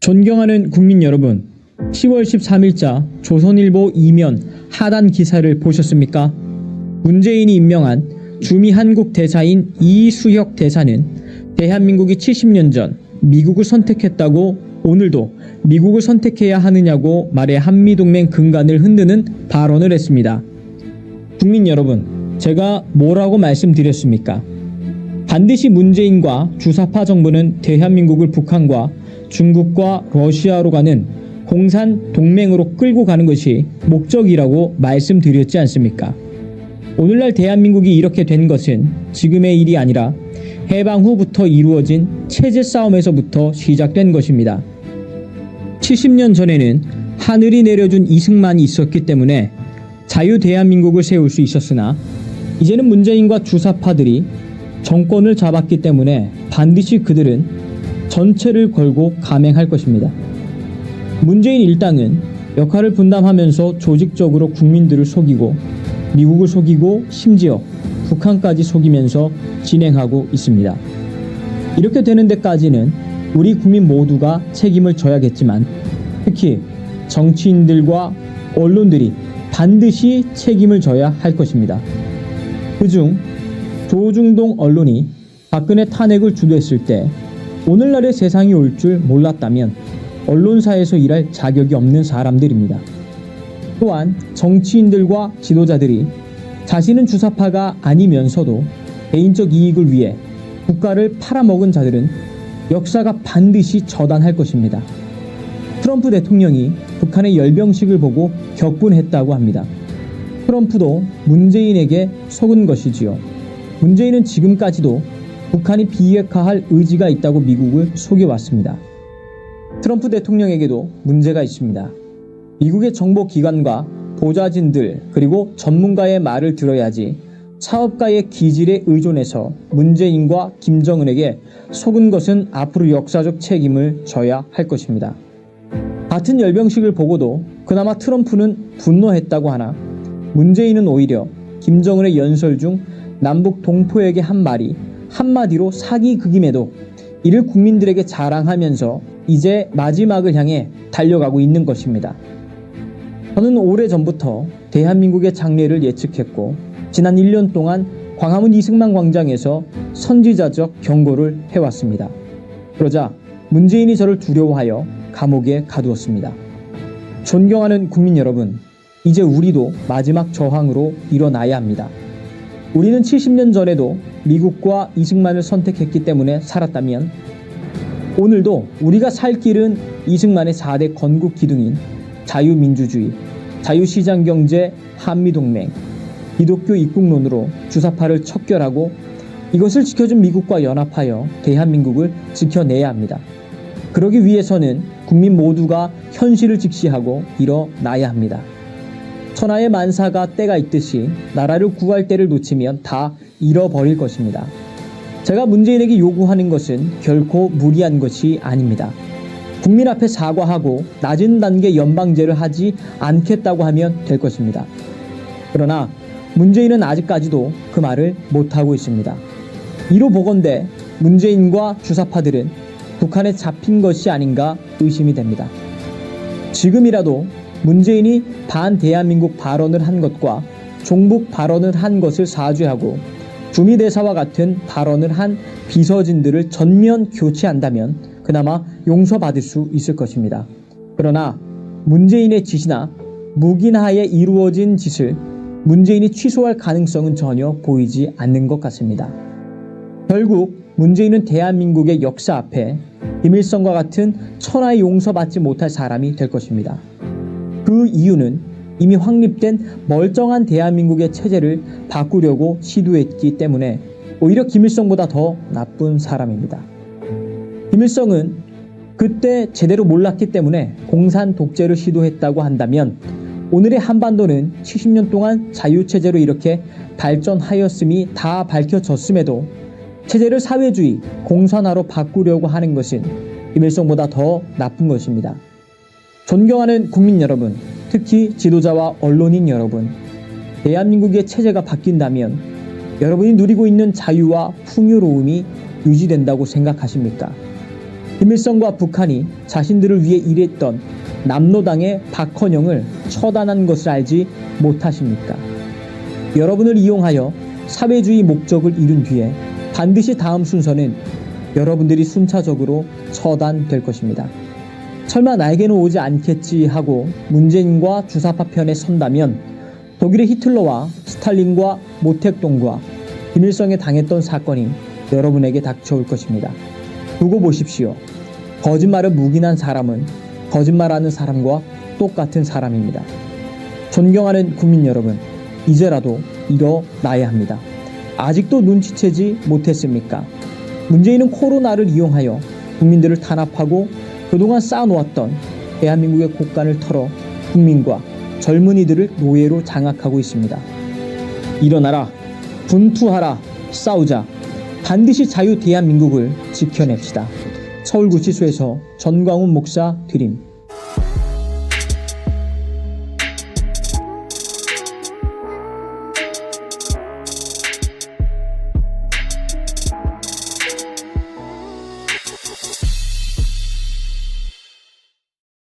존경하는 국민 여러분, 10월 13일자 조선일보 이면 하단 기사를 보셨습니까? 문재인이 임명한 주미 한국 대사인 이수혁 대사는 대한민국이 70년 전 미국을 선택했다고 오늘도 미국을 선택해야 하느냐고 말해 한미동맹 근간을 흔드는 발언을 했습니다. 국민 여러분, 제가 뭐라고 말씀드렸습니까? 반드시 문재인과 주사파 정부는 대한민국을 북한과 중국과 러시아로 가는 공산 동맹으로 끌고 가는 것이 목적이라고 말씀드렸지 않습니까? 오늘날 대한민국이 이렇게 된 것은 지금의 일이 아니라 해방 후부터 이루어진 체제 싸움에서부터 시작된 것입니다. 70년 전에는 하늘이 내려준 이승만이 있었기 때문에 자유 대한민국을 세울 수 있었으나 이제는 문재인과 주사파들이 정권을 잡았기 때문에 반드시 그들은 전체를 걸고 감행할 것입니다. 문재인 일당은 역할을 분담하면서 조직적으로 국민들을 속이고 미국을 속이고 심지어 북한까지 속이면서 진행하고 있습니다. 이렇게 되는 데까지는 우리 국민 모두가 책임을 져야겠지만 특히 정치인들과 언론들이 반드시 책임을 져야 할 것입니다. 그중 조중동 언론이 박근혜 탄핵을 주도했을 때 오늘날의 세상이 올 줄 몰랐다면 언론사에서 일할 자격이 없는 사람들입니다. 또한 정치인들과 지도자들이 자신은 주사파가 아니면서도 개인적 이익을 위해 국가를 팔아먹은 자들은 역사가 반드시 저단할 것입니다. 트럼프 대통령이 북한의 열병식을 보고 격분했다고 합니다. 트럼프도 문재인에게 속은 것이지요. 문재인은 지금까지도 북한이 비핵화할 의지가 있다고 미국을 속여왔습니다. 트럼프 대통령에게도 문제가 있습니다. 미국의 정보기관과 보좌진들 그리고 전문가의 말을 들어야지 사업가의 기질에 의존해서 문재인과 김정은에게 속은 것은 앞으로 역사적 책임을 져야 할 것입니다. 같은 열병식을 보고도 그나마 트럼프는 분노했다고 하나 문재인은 오히려 김정은의 연설 중 남북 동포에게 한 말이 한마디로 사기극임에도 이를 국민들에게 자랑하면서 이제 마지막을 향해 달려가고 있는 것입니다. 저는 오래전부터 대한민국의 장래를 예측했고 지난 1년 동안 광화문 이승만 광장에서 선지자적 경고를 해왔습니다. 그러자 문재인이 저를 두려워하여 감옥에 가두었습니다. 존경하는 국민 여러분, 이제 우리도 마지막 저항으로 일어나야 합니다. 우리는 70년 전에도 미국과 이승만을 선택했기 때문에 살았다면 오늘도 우리가 살 길은 이승만의 4대 건국 기둥인 자유민주주의, 자유시장경제, 한미동맹, 기독교 입국론으로 주사파를 척결하고 이것을 지켜준 미국과 연합하여 대한민국을 지켜내야 합니다. 그러기 위해서는 국민 모두가 현실을 직시하고 일어나야 합니다. 천하의 만사가 때가 있듯이 나라를 구할 때를 놓치면 다 잃어버릴 것입니다. 제가 문재인에게 요구하는 것은 결코 무리한 것이 아닙니다. 국민 앞에 사과하고 낮은 단계 연방제를 하지 않겠다고 하면 될 것입니다. 그러나 문재인은 아직까지도 그 말을 못하고 있습니다. 이로 보건대 문재인과 주사파들은 북한에 잡힌 것이 아닌가 의심이 됩니다. 지금이라도 문재인이 반 대한민국 발언을 한 것과 종북 발언을 한 것을 사죄하고 주미대사와 같은 발언을 한 비서진들을 전면 교체한다면 그나마 용서받을 수 있을 것입니다. 그러나 문재인의 짓이나 묵인하에 이루어진 짓을 문재인이 취소할 가능성은 전혀 보이지 않는 것 같습니다. 결국 문재인은 대한민국의 역사 앞에 김일성과 같은 천하의 용서받지 못할 사람이 될 것입니다. 그 이유는 이미 확립된 멀쩡한 대한민국의 체제를 바꾸려고 시도했기 때문에 오히려 김일성보다 더 나쁜 사람입니다. 김일성은 그때 제대로 몰랐기 때문에 공산 독재를 시도했다고 한다면 오늘의 한반도는 70년 동안 자유체제로 이렇게 발전하였음이 다 밝혀졌음에도 체제를 사회주의, 공산화로 바꾸려고 하는 것은 김일성보다 더 나쁜 것입니다. 존경하는 국민 여러분, 특히 지도자와 언론인 여러분, 대한민국의 체제가 바뀐다면 여러분이 누리고 있는 자유와 풍요로움이 유지된다고 생각하십니까? 김일성과 북한이 자신들을 위해 일했던 남로당의 박헌영을 처단한 것을 알지 못하십니까? 여러분을 이용하여 사회주의 목적을 이룬 뒤에 반드시 다음 순서는 여러분들이 순차적으로 처단될 것입니다. 설마 나에게는 오지 않겠지 하고 문재인과 주사파 편에 선다면 독일의 히틀러와 스탈린과 모택동과 김일성에 당했던 사건이 여러분에게 닥쳐올 것입니다. 두고 보십시오. 거짓말을 묵인한 사람은 거짓말하는 사람과 똑같은 사람입니다. 존경하는 국민 여러분, 이제라도 일어나야 합니다. 아직도 눈치채지 못했습니까? 문재인은 코로나를 이용하여 국민들을 탄압하고 그동안 쌓아놓았던 대한민국의 곳간을 털어 국민과 젊은이들을 노예로 장악하고 있습니다. 일어나라, 분투하라, 싸우자. 반드시 자유 대한민국을 지켜냅시다. 서울구치소에서 전광훈 목사 드림.